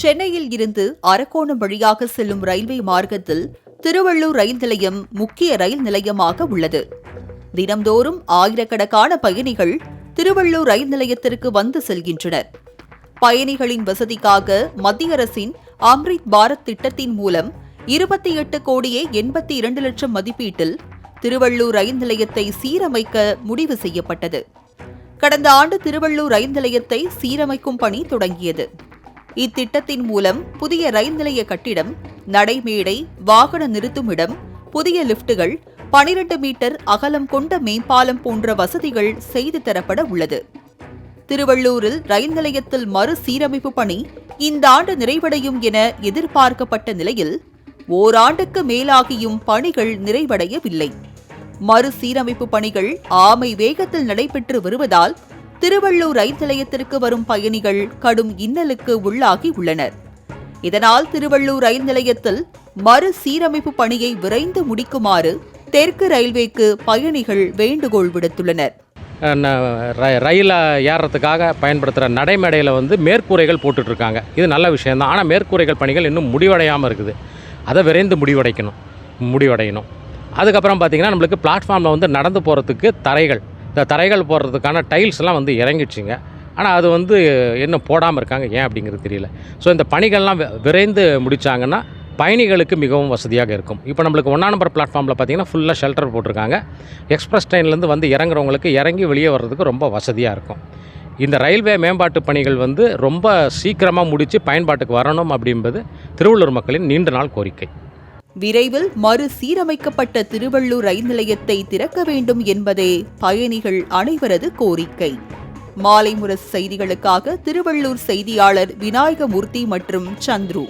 சென்னையில் இருந்து அரக்கோணம் வழியாக செல்லும் ரயில்வே மார்க்கத்தில் திருவள்ளூர் ரயில் நிலையம் முக்கிய ரயில் நிலையமாக உள்ளது. தினம்தோறும் ஆயிரக்கணக்கான பயணிகள் திருவள்ளூர் ரயில் நிலையத்திற்கு வந்து செல்கின்றனர். பயணிகளின் வசதிக்காக மத்திய அரசின் அம்ரித் பாரத் திட்டத்தின் மூலம் இருபத்தி எட்டு கோடியே எண்பத்தி இரண்டு லட்சம் மதிப்பீட்டில் திருவள்ளூர் ரயில் நிலையத்தை சீரமைக்க முடிவு செய்யப்பட்டது. கடந்த ஆண்டு திருவள்ளூர் ரயில் நிலையத்தை சீரமைக்கும் பணி தொடங்கியது. இத்திட்டத்தின் மூலம் புதிய ரயில் நிலைய கட்டிடம் நடைமேடை வாகன நிறுத்துமிடம் புதிய லிப்டுகள் பனிரெண்டு மீட்டர் அகலம் கொண்ட மேம்பாலம் போன்ற வசதிகள் செய்து தரப்பட உள்ளது. திருவள்ளூரில் ரயில் நிலையத்தில் மறுசீரமைப்பு பணி இந்த ஆண்டு நிறைவடையும் என எதிர்பார்க்கப்பட்ட நிலையில் ஓராண்டுக்கு மேலாகியும் பணிகள் நிறைவடையவில்லை. மறுசீரமைப்பு பணிகள் ஆமை வேகத்தில் நடைபெற்று வருவதால் திருவள்ளூர் ரயில் நிலையத்திற்கு வரும் பயணிகள் கடும் இன்னலுக்கு உள்ளாகி உள்ளனர். இதனால் திருவள்ளூர் ரயில் நிலையத்தில் மறு சீரமைப்பு பணியை விரைந்து முடிக்குமாறு தெற்கு ரயில்வேக்கு பயணிகள் வேண்டுகோள் விடுத்துள்ளனர். ரயிலில் ஏறுறதுக்காக பயன்படுத்துகிற நடைமேடையில் வந்து மேற்கூரைகள் போட்டுட்ருக்காங்க. இது நல்ல விஷயந்தான் ஆனால் மேற்கூரைகள் பணிகள் இன்னும் முடிவடையாமல் இருக்குது. அதை விரைந்து முடிவடைக்கணும். முடிவடையணும். அதுக்கப்புறம் பார்த்திங்கன்னா நம்மளுக்கு பிளாட்ஃபார்மில் வந்து நடந்து போகிறதுக்கு தரைகள் இந்த தரைகள் போடுறதுக்கான டைல்ஸ்லாம் வந்து இறங்கிடுச்சிங்க. ஆனால் அது வந்து இன்னும் போடாமல் இருக்காங்க. ஏன் அப்படிங்கிறது தெரியல. ஸோ இந்த பணிகள்லாம் விரைந்து முடித்தாங்கன்னா பயணிகளுக்கு மிகவும் வசதியாக இருக்கும். இப்போ நம்மளுக்கு ஒன்றா நம்பர் பிளாட்ஃபார்மில் பார்த்தீங்கன்னா ஃபுல்லாக ஷெல்டர் போட்டிருக்காங்க. எக்ஸ்பிரஸ் ட்ரெயின்லேருந்து வந்து இறங்குறவங்களுக்கு இறங்கி வெளியே வர்றதுக்கு ரொம்ப வசதியாக இருக்கும். இந்த ரயில்வே மேம்பாட்டு பணிகள் வந்து ரொம்ப சீக்கிரமாக முடித்து பயன்பாட்டுக்கு வரணும் அப்படின்பது திருவள்ளூர் மக்களின் நீண்ட நாள் கோரிக்கை. விரைவில் மறுசீரமைக்கப்பட்ட திருவள்ளூர் ரயில் நிலையத்தை திறக்க வேண்டும் என்பதே பயணிகள் அனைவரது கோரிக்கை. மாலை முரசு செய்திகளுக்காக திருவள்ளூர் செய்தியாளர் விநாயகமூர்த்தி மற்றும் சந்துரு.